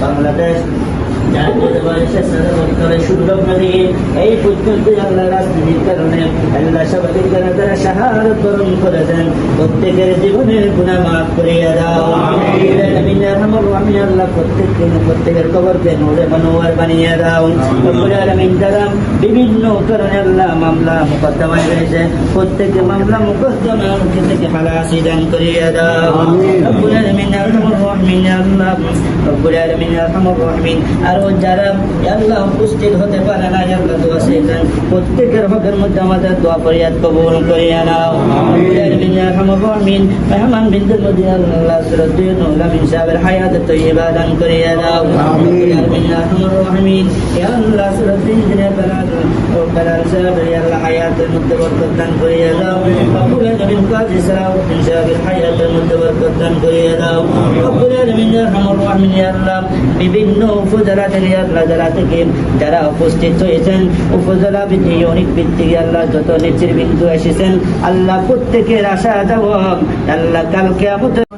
বাংলাদেশ জাতীয় বয়সের সাধারণ সুন্দর নদী এই পর্যন্ত আল্লাহ রাজনীতির কারণে আল্লাহ তারা বরণ করেছেন। প্রত্যেকের জীবনের গুণা মাফ করিয়া দাও। আমিন। আল্লাহ প্রত্যেকের কবরকে নূরে মনোয়ার বানিয়ে দাও বিভিন্ন কারণে আল্লাহ মামলা মুকদ্দমায় রয়েছে প্রত্যেকে মামলা মুকদ্দমা মুখে থেকে হালাসি দান করিয়া দাও রব্বুল আলামিন আরহামুর রাহিমিন আল্লাহ রব্বুল আলামিন আরহামুর রাহিমিন আরও যারা আল্লাহ উপস্থিত হতে পারে না আল্লাহ দোয়া শেখেন প্রত্যেকের হকের মধ্যে আমাদের দোয়া ফরিয়াদ কবুল করিয়া নাও রব্বুল আলামিন আরহামুর রাহিমিন মেহমান বিন্দুর মধ্যে আল্লাহ সাহেবের হায়াত দান করিয়া দাও রব্বুল আলামিন আরহামুর রাহিমিন ইয়া আল্লাহ সুরদ্দুল বেলাল ও বেলাল সাহেবের ইয়া আল্লাহ হায়াতের মধ্যে বরকত দান করিয়া দাও রব্বুল আলামিন কাজী সালাউদ্দিন সাহেবের হায়াতের মধ্যে বরকত দান করিয়া দাও রব্বুল আলামিন আরহামুর রাহিমিন ইয়া আল্লাহ। বিভিন্ন উপজেলা থেকে আল্লাহ জেলা থেকে যারা উপস্থিত হয়েছেন উপজেলা ইউনিট ভিত্তিক আল্লাহ যত নেত্রী বিন্দু এসেছেন আল্লাহ প্রত্যেকের আশা যাব আল্লাহ কালকে আমাদের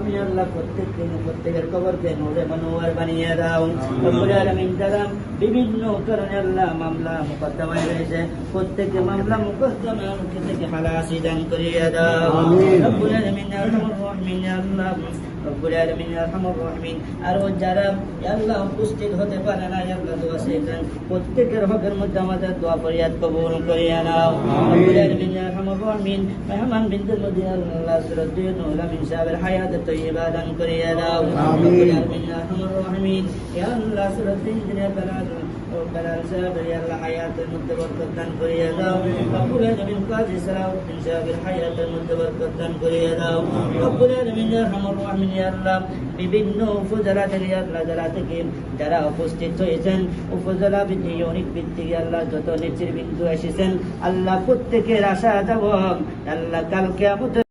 আমি আল্লাহ প্রত্যেক দিন প্রত্যেকের কবরকে নূরে মনোয়ার বানিয়ে দাও রব্বুল আলামিন যারা বিভিন্ন কারণে আল্লাহ মামলা মুকদ্দমায় রয়েছে প্রত্যেকে মামলা মুকদ্দমা থেকে হালাসি দান করিয়া দাও রব্বুল আলামিন রহমান আল্লাহ রব্বুল আলামিন আরহামুর রাহিমিন আরও যারা আল্লাহ উপস্থিত হতে পারে না আল্লাহ দোয়া শেখেন প্রত্যেকের হকের মধ্যে আমাদের দোয়া ফরিয়াদ কবুল করিয়া নাও রব্বুল আলামিন আরহামুর রাহিমিন মেহমান বিন্দুর মধ্যে আল্লাহ সাহেবের হায়াত বিভিন্ন উপজেলা থেকে আল্লাহ জেলা থেকে যারা উপস্থিত হয়েছেন উপজেলা ইউনিট ভিত্তিক আল্লাহ যত নেত্রী বিন্দু এসেছেন আল্লাহ প্রত্যেকের আশা যাব আল্লাহ কালকে আমাদের